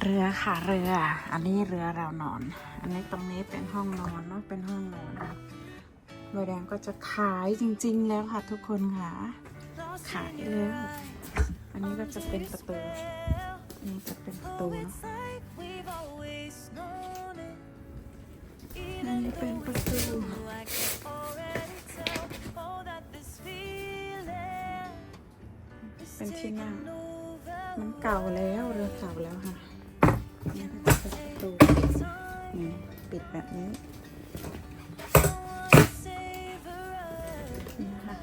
เรือค่ะเรือ อันนี้เรือเรานอน อันนี้ตรงนี้เป็นห้องนอนเนาะเป็นห้องนอนใบแดงก็จะขายจริง ๆ แล้วค่ะทุกคนค่ะ ขายแล้วอันนี้ก็จะเป็นประตูอันนี้จะเป็นประตูเนาะอันนี้เป็นประตูเป็นที่นั่งมันเก่าแล้วเรือเก่าแล้วค่ะ นี่ก็จะเป็นประตูนี่ปิดแบบนี้นี่ค่ะ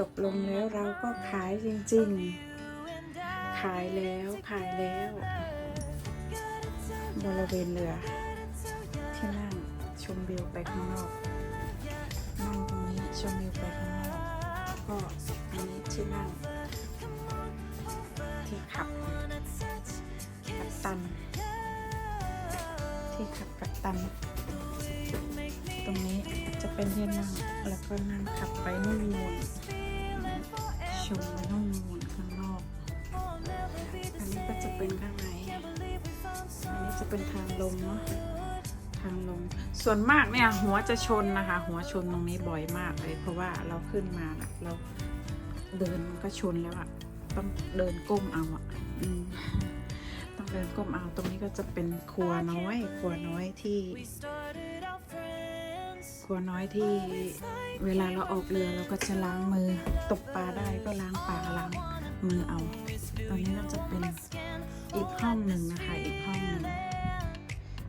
ตกลงแล้วเราก็ขายจริงๆ ขายแล้วขายแล้วบริเวณเรือที่นั่งชมวิวไปข้างนอกนั่งตรงนี้ชมวิวไปข้างนอกก็อันนี้ที่นั่งที่ขับ กัปตัน ที่ขับกัปตัน ตรงนี้จะเป็นที่นั่งแล้วก็นั่งขับไปนู่นนู่นชมไปนู่นนู่นข้างนอก อันนี้ก็จะเป็นข้างในอันนี้จะเป็นทางลงเนาะทางลง ส่วนมากเนี่ยหัวจะชนนะคะ หัวชนตรงนี้บ่อยมากเลย เพราะว่าเราขึ้นมานะเราเดินมันก็ชนแล้วอะต้องเดินก้มเอาอะอืม เดินก้มเอาตรงนี้ก็จะเป็นครัวน้อย ครัวน้อยที่ ครัวน้อยที่เวลาเราออกเรือเราก็จะล้างมือตกปลาได้ก็ล้างปลาล้างมือเอา ตรงนี้ก็จะเป็นอีกห้องหนึ่งนะคะอีกห้องหนึ่ง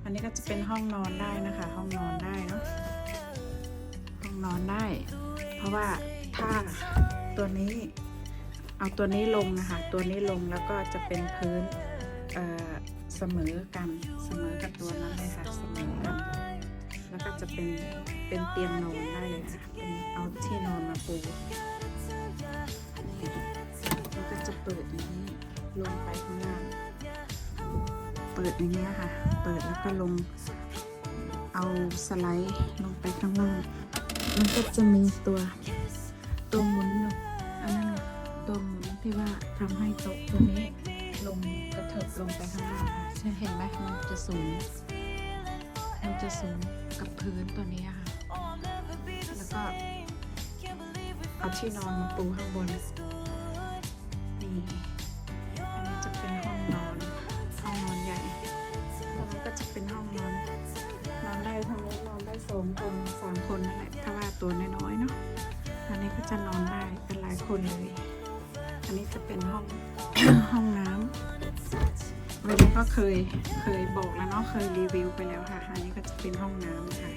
อันนี้ก็จะเป็นห้องนอนได้นะคะ ห้องนอนได้เนาะห้องนอนได้ เพราะว่าถ้าตัวนี้เอาตัวนี้ลงนะคะ ตัวนี้ลงแล้วก็จะเป็นพื้น เสมอกันเสมอกับตัวนั้นเลยค่ะเสมอกันแล้วก็จะเป็นเป็นเตียงนอนได้เลยค่ะเป็นเอาที่นอนมาปูแล้วก็จะเปิดอย่างนี้ลงไปข้างล่างเปิดอย่างนี้ยค่ะ เปิดแล้วก็ลง เอาสไลด์ลงไปข้างล่างมันก็จะมีตัวตัวหมุนอยู่อันนั้นตัวหมุนที่ว่าทำให้โต๊ะตัวนี้ ลงกระเถิบลงไปข้างล่างค่ะเห็นไหมมันจะสูง มันจะสูงกับพื้นตัวนี้ค่ะ แล้วก็เอาที่นอนมาปูข้างบน นี่อันนี้จะเป็นห้องนอน ห้องนอนใหญ่ตรงนี้ก็จะเป็นห้องนอน นอนได้ทั้งนี้นอนได้สองคนสามคนนั่นแหละถ้าว่าตัวน้อยๆเนาะอันนี้ก็จะนอนได้เป็นหลายคนเลย อันนี้จะเป็นห้องห้องน้ำเวลาก็เคยเคยบอกแล้วเนาะเคยรีวิวไปแล้วค่ะ อันนี้ก็จะเป็นห้องน้ำนะคะ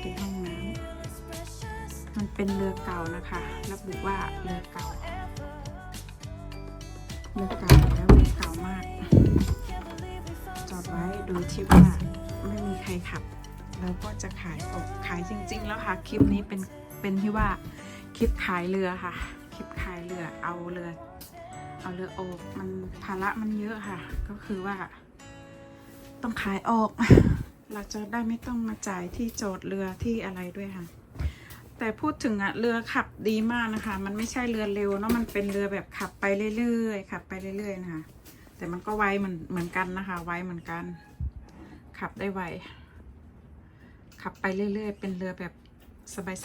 เป็นห้องน้ำมันเป็นเรือเก่านะคะระบุว่าเรือเก่าเรือเก่าแล้วเรือเก่ามาก จอดไว้โดยที่ว่าไม่มีใครขับเราก็จะขายออกขายจริง ๆ แล้วค่ะ คลิปนี้เป็นเป็นที่ว่าคลิปขายเรือค่ะ คลิปขายเรือเอาเรือเอาเรือออกมันภาระมันเยอะค่ะ ก็คือว่า ต้องขายออก เราจะได้ไม่ต้องมาจ่ายที่จอดเรือที่อะไรด้วยค่ะ แต่พูดถึงอะเรือขับดีมากนะคะ มันไม่ใช่เรือเร็วเนาะมันเป็นเรือแบบขับไปเรื่อยๆขับไปเรื่อยๆนะคะ แต่มันก็ไวเหมือนเหมือนกันนะคะไวเหมือนกัน ขับได้ไวขับไปเรื่อยๆ เป็นเรือแบบ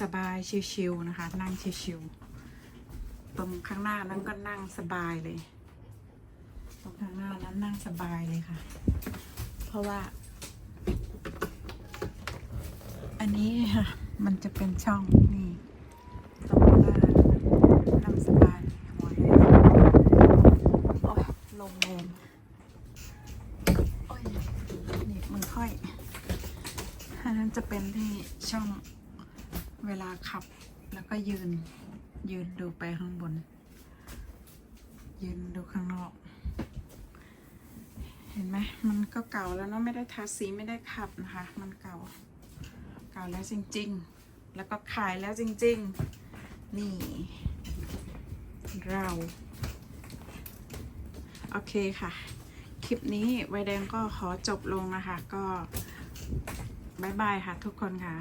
สบายๆ ชิวๆนะคะ นั่งชิวๆ ตรงข้างหน้านั้นก็นั่งสบายเลย ตรงข้างหน้านั้นนั่งสบายเลยค่ะ เพราะว่า อันนี้ค่ะ มันจะเป็นช่องนี่ตรงหน้านั่งสบายหัวเลยโอ้ยลมแรงโอ้ยนีบมือค่อยอันนั้นจะเป็นที่ช่องเวลาขับแล้วก็ยืน ยืนดูไปข้างบน ยืนดูข้างนอก เห็นไหมมันก็เก่าแล้วเนาะไม่ได้ทาสีไม่ได้ขับนะคะ มันเก่า เก่าแล้วจริง ๆ แล้วก็ขายแล้วจริง ๆ นี่ เราโอเคค่ะ คลิปนี้ไวแดงก็ขอจบลงนะคะ ก็บายบายค่ะทุกคนค่ะ